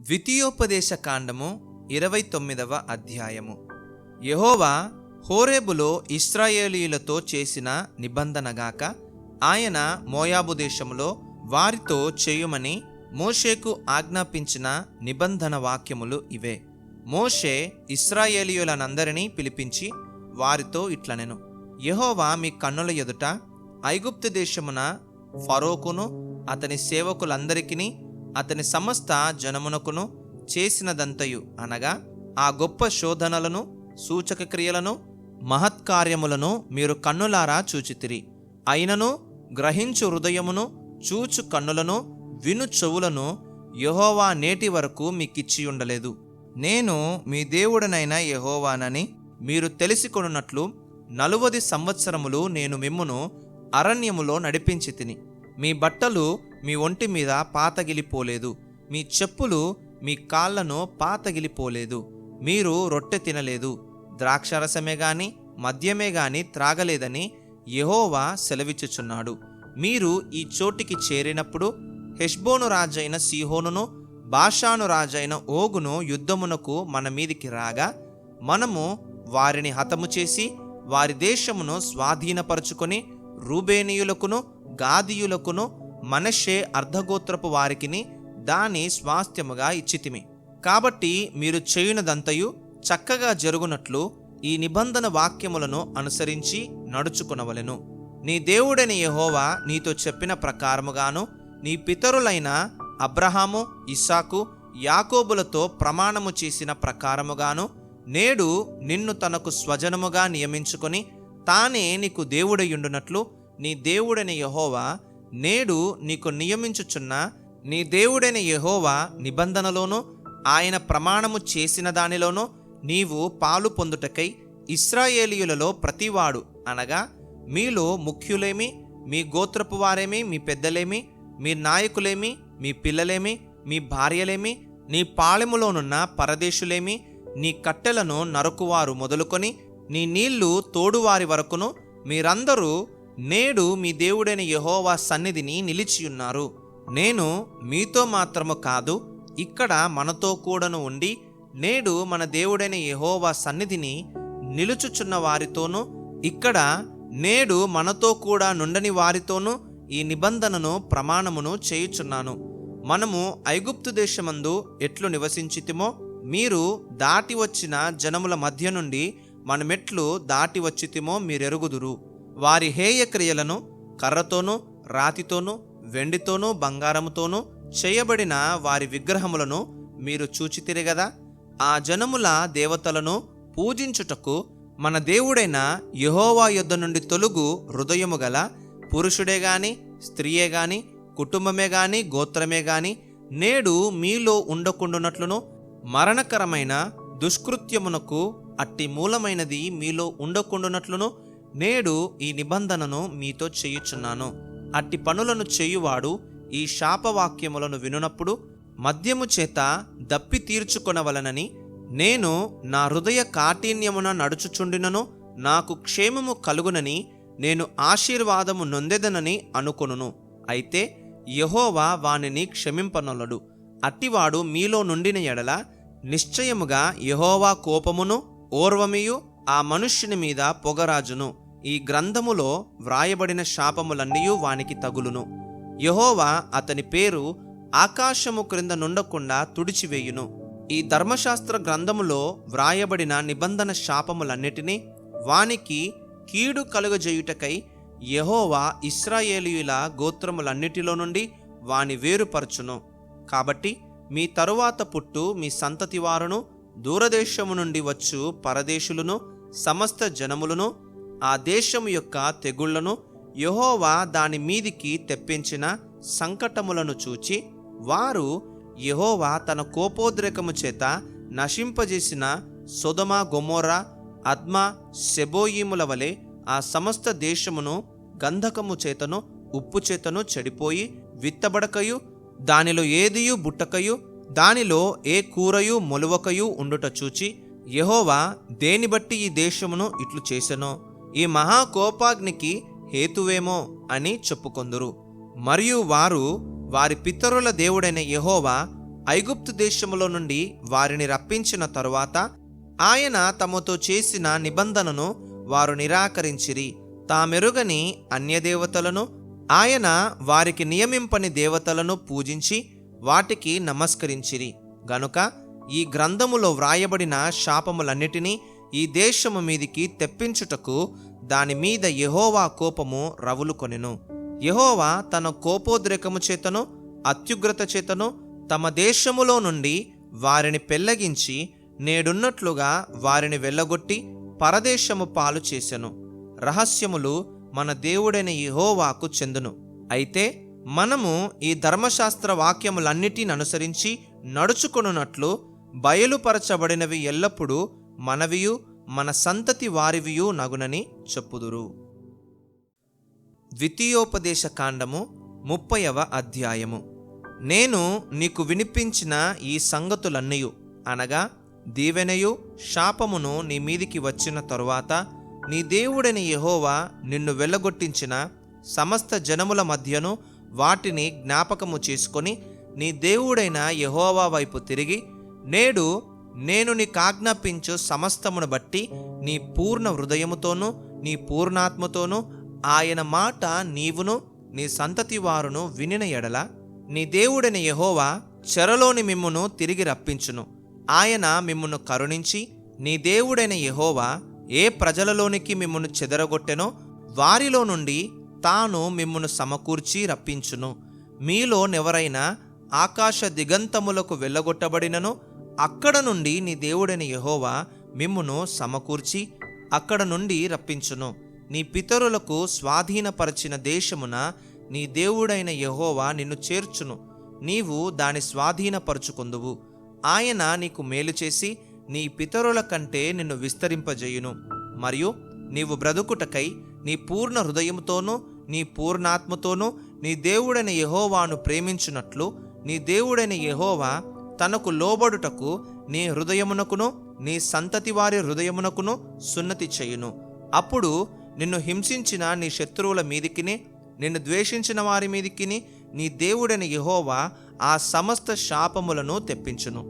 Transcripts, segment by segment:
ద్వితీయోపదేశ కాండము ఇరవై తొమ్మిదవ అధ్యాయము. యహోవా హోరేబులో ఇస్రాయేలీయులతో చేసిన నిబంధనగాక ఆయన మోయాబు దేశములో వారితో చేయుమని మోషేకు ఆజ్ఞాపించిన నిబంధన వాక్యములు ఇవే. మోషే ఇస్రాయేలీయులనందరినీ పిలిపించి వారితో ఇట్లనెను. యహోవా మీ కన్నుల ఎదుట ఐగుప్తు దేశమున ఫరోకును అతని సేవకులందరికీ అతని సమస్త జనమునకును చేసినదంతయు అనగా ఆ గొప్ప శోధనలను సూచక క్రియలను మహత్కార్యములను మీరు కన్నులారా చూచితిరి. అయినను గ్రహించు హృదయమును చూచు కన్నులను విను చెవులను యహోవా నేటి వరకు మీకిచ్చి ఉండలేదు నేను మీ దేవుడనైన యహోవానని మీరు తెలిసికొనున్నట్లు నలువది సంవత్సరములు నేను మిమ్మును అరణ్యములో నడిపించి తిని మీ బట్టలు మీ ఒంటి మీద పాతగిలిపోలేదు. మీ చెప్పులు మీ కాళ్ళను పాతగిలిపోలేదు. మీరు రొట్టె తినలేదు. ద్రాక్షరసమే గాని మద్యమే గాని త్రాగలేదని యహోవా సెలవిచ్చుచున్నాడు. మీరు ఈ చోటికి చేరినప్పుడు హెష్బోను రాజైన సిహోనును బాషాను రాజైన ఓగును యుద్ధమునకు మన మీదికి రాగా మనము వారిని హతము చేసి వారి దేశమును స్వాధీనపరుచుకొని రూబేనీయులకును గాదీయులకును మనషే అర్ధగోత్రపు వారికిని దాని స్వాస్థ్యముగా ఇచ్చితిమి. కాబట్టి మీరు చేయునదంతయు చక్కగా జరుగునట్లు ఈ నిబంధన వాక్యములను అనుసరించి నడుచుకునవలెను. నీ దేవుడైన యహోవా నీతో చెప్పిన ప్రకారముగాను నీ పితరులైన అబ్రహాము ఇస్సాకు యాకోబులతో ప్రమాణము చేసిన ప్రకారముగాను నేడు నిన్ను తనకు స్వజనముగా నియమించుకొని తానే నీకు దేవుడయుండునట్లు నీ దేవుడని యహోవా నేడు నీకు నియమించుచున్న నీ దేవుడైన యహోవా నిబంధనలోనూ ఆయన ప్రమాణము చేసిన దానిలోనూ నీవు పాలు పొందుటకై ఇస్రాయేలీయులలో ప్రతివాడు అనగా మీలో ముఖ్యులేమి మీ గోత్రపు వారేమి మీ పెద్దలేమి మీ నాయకులేమి మీ పిల్లలేమి మీ భార్యలేమి నీ పాళెములోనున్న పరదేశులేమి నీ కట్టెలను నరుకువారు మొదలుకొని నీ నీళ్ళు తోడువారి వరకును మీరందరూ నేడు మీ దేవుడైన యహోవా సన్నిధిని నిలిచియున్నారు. నేను మీతో మాత్రము కాదు ఇక్కడ మనతో కూడాను ఉండి నేడు మన దేవుడైన యహోవా సన్నిధిని నిలుచుచున్న వారితోనూ ఇక్కడ నేడు మనతో కూడా నుండని వారితోనూ ఈ నిబంధనను ప్రమాణమును చేయుచున్నాను. మనము ఐగుప్తు దేశమందు ఎట్లు నివసించితిమో మీరు దాటి వచ్చిన జనముల మధ్య నుండి మనమెట్లు దాటి వచ్చితిమో మీరెరుగుదురు. వారి హేయక్రియలను కర్రతోనూ రాతితోనూ వెండితోనూ బంగారముతోనూ చేయబడిన వారి విగ్రహములను మీరు చూచితిరి గదా? ఆ జనముల దేవతలను పూజించుటకు మన దేవుడైన యహోవా యొద్ద నుండి తొలుగు హృదయము గల పురుషుడే గాని స్త్రీయే గాని కుటుంబమే గాని గోత్రమే గాని నేడు మీలో ఉండకుండునట్లును మరణకరమైన దుష్కృత్యమునకు అట్టి మూలమైనది మీలో ఉండకుండునట్లును నేడు ఈ నిబంధనను మీతో చేయుచున్నాను. అట్టి పనులను చేయువాడు ఈ శాపవాక్యములను వినునప్పుడు మద్యము చేత దప్పి తీర్చుకొనవలనని నేను నా హృదయ కాఠిన్యమున నడుచుచుండినను నాకు క్షేమము కలుగునని నేను ఆశీర్వాదము నొందెదనని అనుకొనును. అయితే యహోవా వానిని క్షమింపనొలడు. అట్టివాడు మీలో నుండిన ఎడల నిశ్చయముగా యహోవా కోపమును ఓర్వమియు ఆ మనుష్యుని మీద పొగరాజును ఈ గ్రంథములో వ్రాయబడిన శాపములన్నీ వానికి తగులును. యహోవా అతని పేరు ఆకాశము క్రింద నుండకుండా తుడిచివేయును. ఈ ధర్మశాస్త్ర గ్రంథములో వ్రాయబడిన నిబంధన శాపములన్నిటినీ వానికి కీడు కలుగజేయుటకై యహోవా ఇస్రాయేలీయుల గోత్రములన్నిటిలో నుండి వాని వేరుపరచును. కాబట్టి మీ తరువాత పుట్టు మీ సంతతి వారును దూరదేశము నుండి వచ్చు పరదేశులను సమస్త జనములను ఆ దేశము యొక్క తెగుళ్ళను యహోవా దాని మీదికి తెప్పించిన సంకటములను చూచి వారు యహోవా తన కోపోద్రేకము చేత నశింపజేసిన సొదమ గొమోరా అద్మ సెబోయిముల వలె ఆ సమస్త దేశమును గంధకము చేతను ఉప్పు చేతను చెడిపోయి విత్తబడకయు దానిలో ఏదియు బుట్టకయు దానిలో ఏ కూరయు మొలవకయు ఉండుట చూచి యహోవా దేని బట్టి ఈ దేశమును ఇట్లు చేసెనో? ఈ మహాకోపాగ్నికి హేతువేమో అని చెప్పుకొందురు. మరియు వారు వారి పితరుల దేవుడైన యహోవా ఐగుప్తు దేశములో నుండి వారిని రప్పించిన తరువాత ఆయన తమతో చేసిన నిబంధనను వారు నిరాకరించిరి. తామెరుగని అన్యదేవతలను ఆయన వారికి నియమింపని దేవతలను పూజించి వాటికి నమస్కరించిరి. గనుక ఈ గ్రంథములో వ్రాయబడిన శాపములన్నిటినీ ఈ దేశము మీదికి తెప్పించుటకు దాని మీద యహోవా కోపము రవులు కొనెను. తన కోపోద్రేకము చేతను అత్యుగ్రత చేతను తమ దేశములో నుండి వారిని పెళ్ళగించి నేడున్నట్లుగా వారిని వెళ్ళగొట్టి పరదేశము పాలు చేసెను. రహస్యములు మన దేవుడైన యహోవాకు చెందును. అయితే మనము ఈ ధర్మశాస్త్ర వాక్యములన్నిటిని అనుసరించి నడుచుకొనున్నట్లు బయలుపరచబడినవి ఎల్లప్పుడూ మనవియు మన సంతతి వారివియు నగునని చెప్పుదురు. ద్వితీయోపదేశ కాండము ముప్పైవ అధ్యాయము. నేను నీకు వినిపించిన ఈ సంగతులన్నయు అనగా దీవెనయు శాపమును నీ మీదికి వచ్చిన తరువాత నీ దేవుడని యహోవా నిన్ను వెళ్ళగొట్టించిన సమస్త జనముల మధ్యను వాటిని జ్ఞాపకము చేసుకొని నీ దేవుడైన యహోవా వైపు తిరిగి నేడు నేను నీకాజ్ఞాపించు సమస్తమును బట్టి నీ పూర్ణ హృదయముతోనూ నీ పూర్ణాత్మతోనూ ఆయన మాట నీవును నీ సంతతి వారును వినిన ఎడల నీ దేవుడైన యహోవా చెరలోని మిమ్మును తిరిగి రప్పించును. ఆయన మిమ్మును కరుణించి నీ దేవుడైన యహోవా ఏ ప్రజలలోనికి మిమ్మును చెదరగొట్టెనో వారిలో నుండి తాను మిమ్మను సమకూర్చి రప్పించును. మీలోనెవరైనా ఆకాశ దిగంతములకు వెళ్ళగొట్టబడినను అక్కడ నుండి నీ దేవుడైన యహోవా మిమ్మును సమకూర్చి అక్కడ నుండి రప్పించును. నీ పితరులకు స్వాధీనపరచిన దేశమున నీ దేవుడైన యహోవా నిన్ను చేర్చును. నీవు దాని స్వాధీనపరుచుకుందువు. ఆయన నీకు మేలు చేసి నీ పితరుల కంటే నిన్ను విస్తరింపజేయును. మరియు నీవు బ్రతుకుటకై నీ పూర్ణ హృదయంతోనూ నీ పూర్ణాత్మతోనూ నీ దేవుడైన యహోవాను ప్రేమించున్నట్లు నీ దేవుడైన యహోవా తనకు లోబడుటకు నీ హృదయమునకును నీ సంతతి వారి హృదయమునకును సున్నతి చేయును. అప్పుడు నిన్ను హింసించిన నీ శత్రువుల మీదికిని నిన్ను ద్వేషించిన వారి మీదికిని నీ దేవుడైన యహోవా ఆ సమస్త శాపములను తెప్పించును.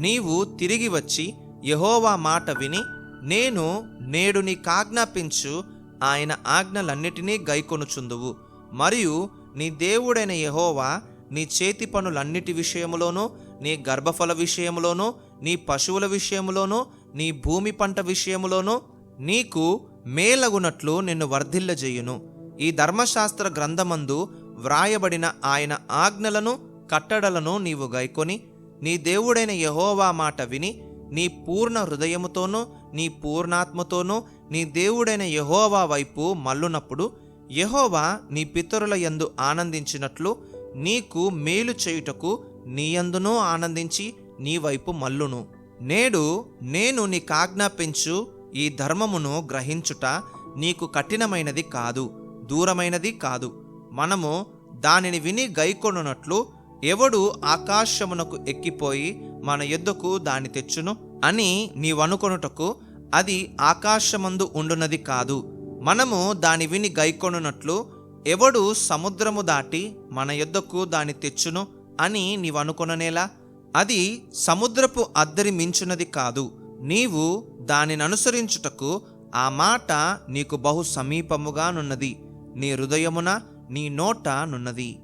నీవు తిరిగి వచ్చి యహోవా మాట విని నేను నేడు నీకాజ్ఞాపించు ఆయన ఆజ్ఞలన్నిటినీ గైకొనుచుందువు. మరియు నీ దేవుడైన యహోవా నీ చేతి పనులన్నిటి విషయములోనూ నీ గర్భఫల విషయములోనూ నీ పశువుల విషయములోనూ నీ భూమి పంట విషయములోనూ నీకు మేలగునట్లు నిన్ను వర్ధిల్లజేయును. ఈ ధర్మశాస్త్ర గ్రంథమందు వ్రాయబడిన ఆయన ఆజ్ఞలను కట్టడలను నీవు గైకొని నీ దేవుడైన యహోవా మాట విని నీ పూర్ణ హృదయముతోనూ నీ పూర్ణాత్మతోనూ నీ దేవుడైన యహోవా వైపు మల్లునప్పుడు యహోవా నీ పితరుల యందు ఆనందించినట్లు నీకు మేలు చేయుటకు నీయందునూ ఆనందించి నీ వైపు మల్లును నేడు నేను నీకాజ్ఞాపించు ఈ ధర్మమును గ్రహించుట నీకు కఠినమైనది కాదు దూరమైనది కాదు. మనము దానిని విని గైకొనున్నట్లు ఎవడు ఆకాశమునకు ఎక్కిపోయి మన ఎద్దుకు దాని తెచ్చును? అని నీవనుకొనుటకు అది ఆకాశమందు ఉండునది కాదు. మనము దాని విని గైకొనున్నట్లు ఎవడు సముద్రము దాటి మన యొద్దకు దాని తెచ్చును? అని నీవనుకొననేలా? అది సముద్రపు అద్దరి మించునది కాదు. నీవు దానిని అనుసరించుటకు ఆ మాట నీకు బహు సమీపముగానున్నది. నీ హృదయమున నీ నోట నున్నది.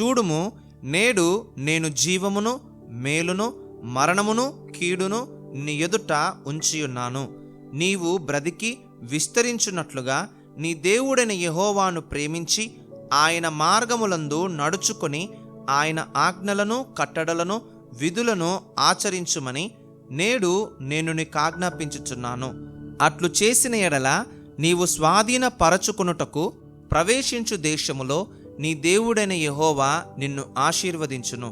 చూడుము నేడు నేను జీవమును మేలును మరణమును కీడును నీ ఎదుట ఉంచియున్నాను. నీవు బ్రతికి విస్తరించున్నట్లుగా నీ దేవుడైన యహోవాను ప్రేమించి ఆయన మార్గములందు నడుచుకొని ఆయన ఆజ్ఞలను కట్టడలను విధులను ఆచరించుమని నేడు నేను నీకు ఆజ్ఞాపించుచున్నాను అట్లు చేసిన ఎడల నీవు స్వాధీనపరచుకొనుటకు ప్రవేశించు దేశములో నీ దేవుడైన యహోవా నిన్ను ఆశీర్వదించును.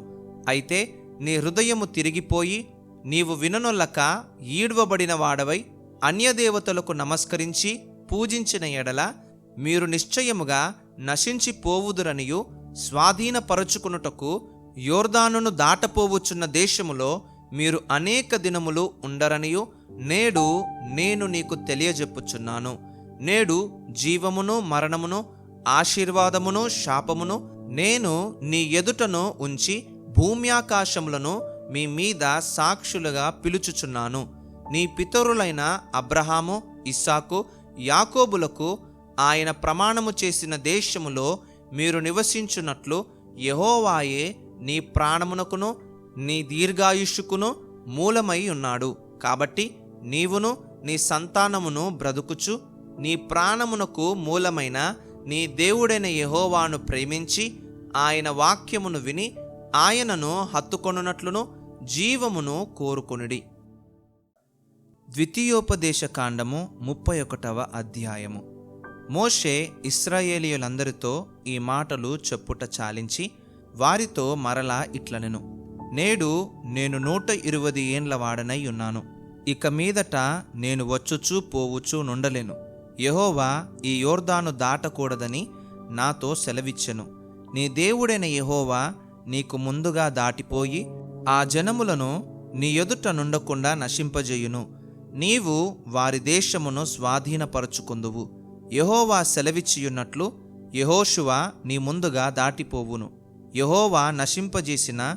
అయితే నీ హృదయము తిరిగిపోయి నీవు విననొల్లక ఈడ్వబడిన వాడవై అన్యదేవతలకు నమస్కరించి పూజించిన ఎడల మీరు నిశ్చయముగా నశించిపోవుదురనియు స్వాధీనపరచుకునుటకు యోర్దానును దాటపోవచ్చున్న దేశములో మీరు అనేక దినములు ఉండరనియు నేడు నేను నీకు తెలియజెప్పుచున్నాను. నేడు జీవమును మరణమును ఆశీర్వాదమును శాపమును నేను నీ ఎదుటను ఉంచి భూమ్యాకాశములను మీ మీద సాక్షులుగా పిలుచుచున్నాను. నీ పితరులైన అబ్రహాము ఇస్సాకు యాకోబులకు ఆయన ప్రమాణము చేసిన దేశములో మీరు నివసించున్నట్లు యహోవాయే నీ ప్రాణమునకును నీ దీర్ఘాయుష్కును మూలమై ఉన్నాడు. కాబట్టి నీవును నీ సంతానమును బ్రతుకుచు నీ ప్రాణమునకు మూలమైన నీ దేవుడైన యహోవాను ప్రేమించి ఆయన వాక్యమును విని ఆయనను హత్తుకొనున్నట్లును జీవమును కోరుకొనుడి. ద్వితీయోపదేశ కాండము ముప్పై ఒకటవ అధ్యాయము. మోషే ఇస్రాయేలీయులందరితో ఈ మాటలు చెప్పుట చాలించి వారితో మరలా ఇట్లనెను. నేడు నేను నూట ఇరవై ఏండ్ల వాడనై ఉన్నాను. ఇక మీదట నేను వచ్చుచూ పోవుచూ నుండలేను. యహోవా ఈ యోర్దాను దాటకూడదని నాతో సెలవిచ్చెను. నీ దేవుడైన యహోవా నీకు ముందుగా దాటిపోయి ఆ జనములను నీ ఎదుట నుండకుండా నశింపజేయును. నీవు వారి దేశమును స్వాధీనపరచుకుందువు. యహోవా సెలవిచ్చియున్నట్లు యహోశువ నీ ముందుగా దాటిపోవును. యహోవా నశింపజేసిన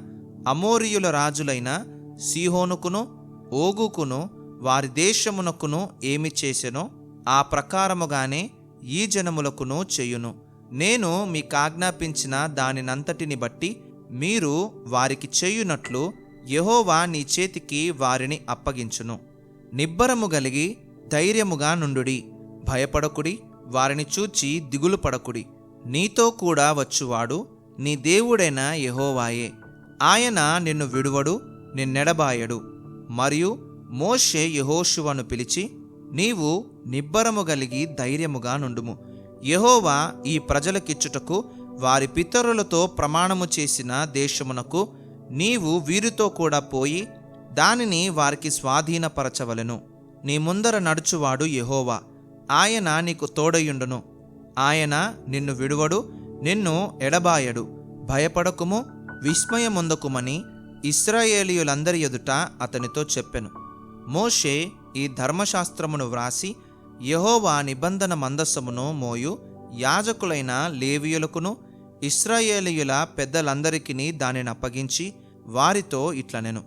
అమోరియుల రాజులైన సీహోనుకును ఓగుకును వారి దేశమునకును ఏమి చేసెనో ఆ ప్రకారముగానే ఈ జనములకును చేయును. నేను మీకాజ్ఞాపించిన దానినంతటిని బట్టి మీరు వారికి చేయునట్లు యహోవా నీ చేతికి వారిని అప్పగించును. నిబ్బరము గలిగి ధైర్యముగా నుండుడి భయపడకుడి వారిని చూచి దిగులు పడకుడి. నీతో కూడా వచ్చువాడు నీ దేవుడైన యహోవాయే. ఆయన నిన్ను విడువడు నిన్నెడబాయడు. మరియు మోషే యహోషువను పిలిచి నీవు నిబ్బరము గలిగి ధైర్యముగా నుండుము. యహోవా ఈ ప్రజలకిచ్చుటకు వారి పితరులతో ప్రమాణము చేసిన దేశమునకు నీవు వీరితో కూడా పోయి దానిని వారికి స్వాధీనపరచవలెను. నీ ముందర నడుచువాడు యహోవా. ఆయన నీకు తోడయుండును. ఆయన నిన్ను విడువడు నిన్ను ఎడబాయడు. భయపడకుము విస్మయముందకుమని ఇస్రాయేలీయులందరి ఎదుట అతనితో చెప్పెను. మోషే ఈ ధర్మశాస్త్రమును వ్రాసి యహోవా నిబంధన మందస్సమును మోయు యాజకులైన లేవియులకును ఇస్రాయేలీయుల పెద్దలందరికీ దానిని అప్పగించి వారితో ఇట్లనెను.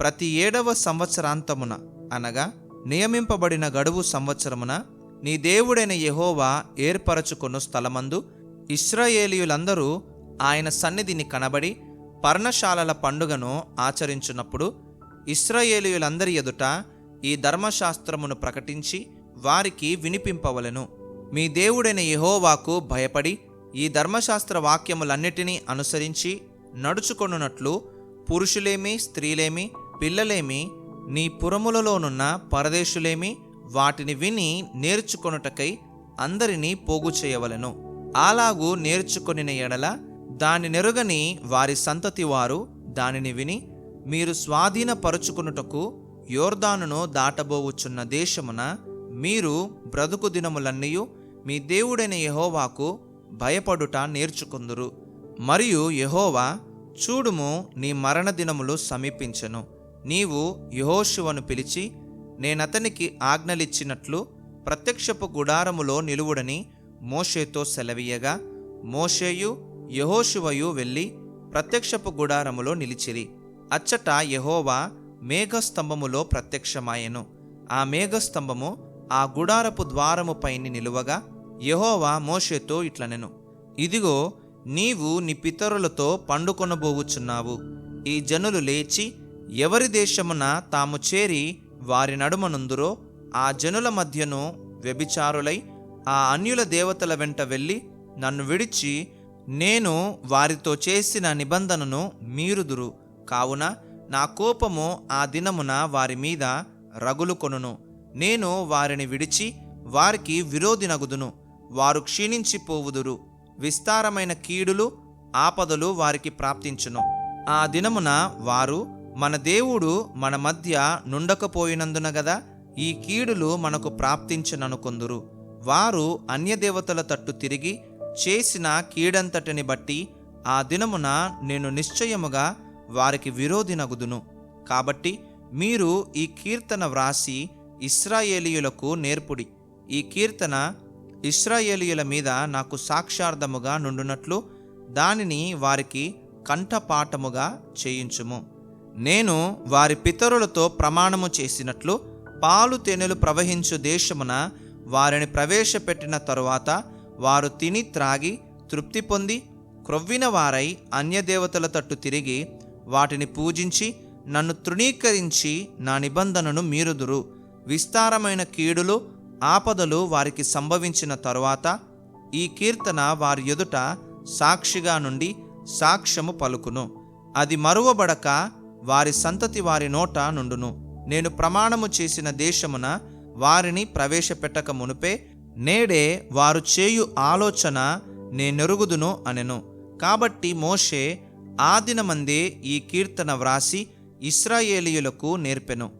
ప్రతి ఏడవ సంవత్సరాంతమున అనగా నియమింపబడిన గడువు సంవత్సరమున నీ దేవుడైన యహోవా ఏర్పరచుకొను స్థలమందు ఇస్రాయేలీయులందరూ ఆయన సన్నిధిని కనబడి పర్ణశాలల పండుగను ఆచరించున్నప్పుడు ఇస్రాయేలీయులందరి ఎదుట ఈ ధర్మశాస్త్రమును ప్రకటించి వారికి వినిపింపవలెను. మీ దేవుడైన యహోవాకు భయపడి ఈ ధర్మశాస్త్ర వాక్యములన్నిటినీ అనుసరించి నడుచుకొనున్నట్లు పురుషులేమి స్త్రీలేమి పిల్లలేమి నీ పురములలోనున్న పరదేశులేమి వాటిని విని నేర్చుకొనుటకై అందరినీ పోగు చేయవలెను. అలాగూ నేర్చుకొనిన ఎడల దాని నెరుగని వారి సంతతి వారు దానిని విని మీరు స్వాధీనపరుచుకున్నటకు యోర్దానును దాటబోవుచున్న దేశమున మీరు బ్రతుకు దినములన్నీయు మీ దేవుడైన యహోవాకు భయపడుట నేర్చుకుందురు. మరియు యహోవా చూడుము నీ మరణ దినములు సమీపించెను. నీవు యహోశివను పిలిచి నేనతనికి ఆజ్ఞలిచ్చినట్లు ప్రత్యక్షపు గుడారములో నిలువుడని మోషేతో సెలవీయగా మోషేయు యహోశివయు వెళ్ళి ప్రత్యక్షపు గుడారములో నిలిచిరి. అచ్చట యహోవా మేఘస్తంభములో ప్రత్యక్షమాయెను. ఆ మేఘస్తంభము ఆ గుడారపు ద్వారము పైని నిలువగా యహోవా మోషేతో ఇట్లనెను. ఇదిగో నీవు నీ పితరులతో పండుకొనబోవుచున్నావు. ఈ జనులు లేచి ఎవరి దేశమున తాము చేరి వారి నడుమనుందురో ఆ జనుల మధ్యను వ్యభిచారులై ఆ అన్యుల దేవతల వెంట వెళ్ళి నన్ను విడిచి నేను వారితో చేసిన నిబంధనను మీరుదురు. కావున నా కోపము ఆ దినమున వారి మీద రగులు కొనును. నేను వారిని విడిచి వారికి విరోధినగుదును వారు క్షీణించిపోవుదురు విస్తారమైన కీడులు ఆపదలు వారికి ప్రాప్తించును. ఆ దినమున వారు మన దేవుడు మన మధ్య నుండకపోయినందున గదా ఈ కీడులు మనకు ప్రాప్తించననుకొందురు. వారు అన్యదేవతల తట్టు తిరిగి చేసిన కీడంతటిని బట్టి ఆ దినమున నేను నిశ్చయముగా వారికి విరోధి నగుదును. కాబట్టి మీరు ఈ కీర్తన వ్రాసి ఇస్రాయేలీయులకు నేర్పుడి. ఈ కీర్తన ఇస్రాయేలీయుల మీద నాకు సాక్షార్థముగా నుండునట్లు దానిని వారికి కంఠపాఠముగా చేయించుము. నేను వారి పితరులతో ప్రమాణము చేసినట్లు పాలు తేనెలు ప్రవహించు దేశమున వారిని ప్రవేశపెట్టిన తరువాత వారు తిని త్రాగి తృప్తి పొంది క్రొవ్విన వారై అన్యదేవతల తట్టు తిరిగి వాటిని పూజించి నన్ను తృణీకరించి నా నిబంధనను మీరుదురు. విస్తారమైన కీడులు ఆపదలు వారికి సంభవించిన తరువాత ఈ కీర్తన వారి ఎదుట సాక్షిగా నుండి సాక్ష్యము పలుకును. అది మరువబడక వారి సంతతి వారి నోట నుండును. నేను ప్రమాణము చేసిన దేశమున వారిని ప్రవేశపెట్టక మునుపే నేడే వారు చేయు ఆలోచన నేనెరుగుదును అనెను. కాబట్టి మోషే ఆ దినమందే ఈ కీర్తన వ్రాసి ఇస్రాయేలీయులకు నేర్పెను.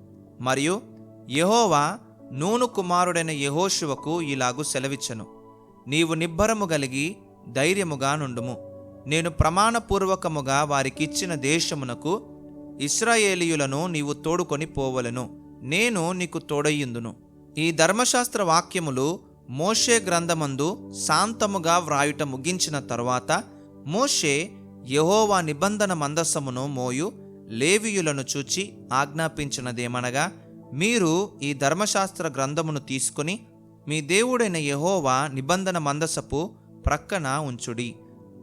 మరియు యహోవా నూను కుమారుడైన యహోశివకు ఇలాగు సెలవిచ్చను. నీవు నిబ్బరము కలిగి ధైర్యముగా నుండుము. నేను ప్రమాణపూర్వకముగా వారికిచ్చిన దేశమునకు ఇస్రాయేలీయులను నీవు తోడుకొని పోవలను. నేను నీకు తోడయ్యుందును. ఈ ధర్మశాస్త్ర వాక్యములు మోషే గ్రంథమందు శాంతముగా వ్రాయుట ముగించిన తరువాత మోషే యహోవా నిబంధన మందస్సమును మోయు లేవియులను చూచి ఆజ్ఞాపించినదేమనగా మీరు ఈ ధర్మశాస్త్ర గ్రంథమును తీసుకొని మీ దేవుడైన యహోవా నిబంధన మందసపు ప్రక్కన ఉంచుడి.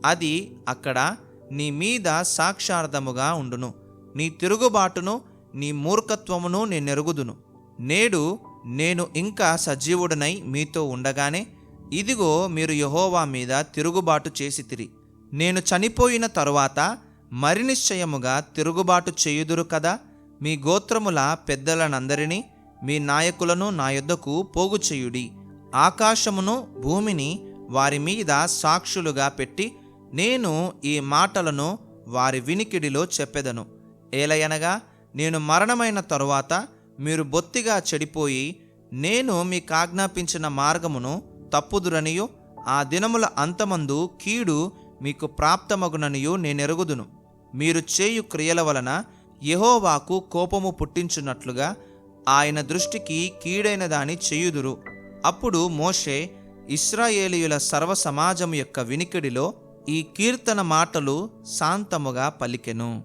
అది అక్కడ నీ మీద సాక్షార్థముగా ఉండును. నీ తిరుగుబాటును నీ మూర్ఖత్వమును నేనెరుగుదును. నేడు నేను ఇంకా సజీవుడనై మీతో ఉండగానే ఇదిగో మీరు యహోవా మీద తిరుగుబాటు చేసితిరి. నేను చనిపోయిన తరువాత మరి నిశ్చయముగా తిరుగుబాటు చేయుదురు కదా? మీ గోత్రముల పెద్దలనందరినీ మీ నాయకులను నా యొద్దకు పోగు చేయుడి. ఆకాశమును భూమిని వారి మీద సాక్షులుగా పెట్టి నేను ఈ మాటలను వారి వినికిడిలో చెప్పెదను. ఏలయనగా నేను మరణమైన తరువాత మీరు బొత్తిగా చెడిపోయి నేను మీకు ఆజ్ఞాపించిన మార్గమును తప్పుదురనియు ఆ దినముల అంతమందు కీడు మీకు ప్రాప్తమగుననియు నేనెరుగుదును. మీరు చేయు క్రియల వలన యహోవాకు కోపము పుట్టించున్నట్లుగా ఆయన దృష్టికి కీడైన దాని చేయుదురు. అప్పుడు మోషే ఇస్రాయేలీయుల సర్వ సమాజం యొక్క వినికిడిలో ఈ కీర్తన మాటలు శాంతముగా పలికెను.